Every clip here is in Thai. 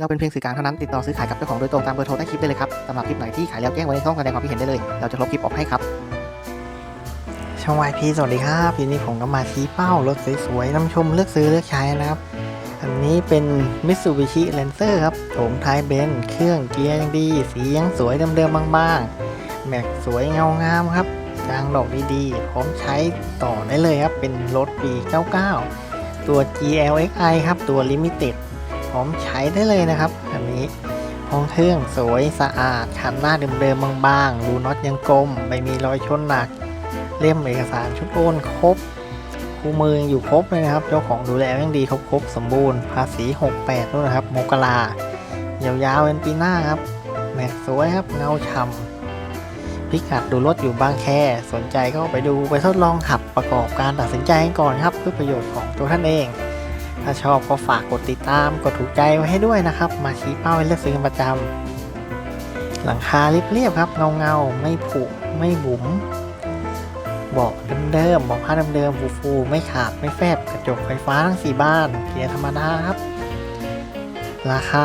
เราเป็นเพียงสื่อกลางเท่านั้นติดต่อซื้อขายกับเจ้าของโดยตรงตามเบอร์โทรใต้คลิปได้เลยครับสำหรับคลิปไหนที่ขายแล้วแจ้งไว้ในช่องแสดงความคิดเห็นได้เลย เราจะลบคลิปออกให้ครับ ช่องวายพีสวัสดีครับทีนี้ผมก็มาชี้เป้ารถสวยๆน้ำชมเลือกซื้อเลือกใช้นะครับ อันนี้เป็น Mitsubishi Lancer ครับโถมท้ายเบนซ์เครื่องเกียร์ยังดี สียังสวยเดิมๆบางๆแม็กสวยเงางามครับยางดอกดีๆพร้อมใช้ต่อได้เลยครับเป็นรถปี 99 ตัว GLXI ครับตัว Limited พร้อมใช้ได้เลยนะครับอันนี้ห้องเครื่องสวยสะอาดคันหน้าเดิมๆบางๆดูน็อตยังกลม ไม่มีรอยชนหนัก เล่มเอกสารชุดโอนครบคู่มืออยู่ครบเลยนะครับ เจ้าของดูแลยังดีครบครบสมบูรณ์ ภาษี68นู่นนะครับมกรายาวๆเป็นปีหน้าครับแม็กสวยครับเงาช่ำพิกัดดูรถอยู่บางแค สนใจก็ไปดูไปทดลองขับประกอบการตัดสินใจก่อนครับ เพื่อประโยชน์ของตัวท่านเอง ถ้าชอบก็ฝากกดติดตามกดถูกใจไว้ให้ด้วยนะครับ มาชี้เป้าให้เลือกซื้อประจำหลังคาเรียบๆครับ เงาๆไม่ผุไม่บุ๋มเบาะเดิมๆเบาะผ้าเดิมๆฟูๆไม่ขาดไม่แฟบกระจกไฟฟ้าทั้ง4บ้านเกียร์ธรรมดาครับ ราคา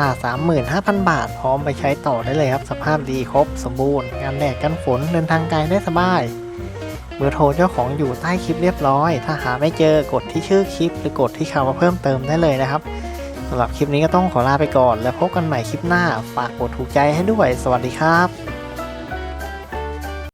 35,000 บาท พร้อมไปใช้ต่อได้เลยครับ สภาพดีครบสมบูรณ์ งานแดดกันฝนเดินทางไกลได้สบาย เบอร์โทรเจ้าของอยู่ใต้คลิปเรียบร้อย ถ้าหาไม่เจอกดที่ชื่อคลิป หรือกดที่คำว่าเพิ่มเติมได้เลยนะครับสำหรับคลิปนี้ก็ต้องขอลาไปก่อน แล้วพบกันใหม่คลิปหน้า ฝากกดถูกใจให้ด้วย สวัสดีครับ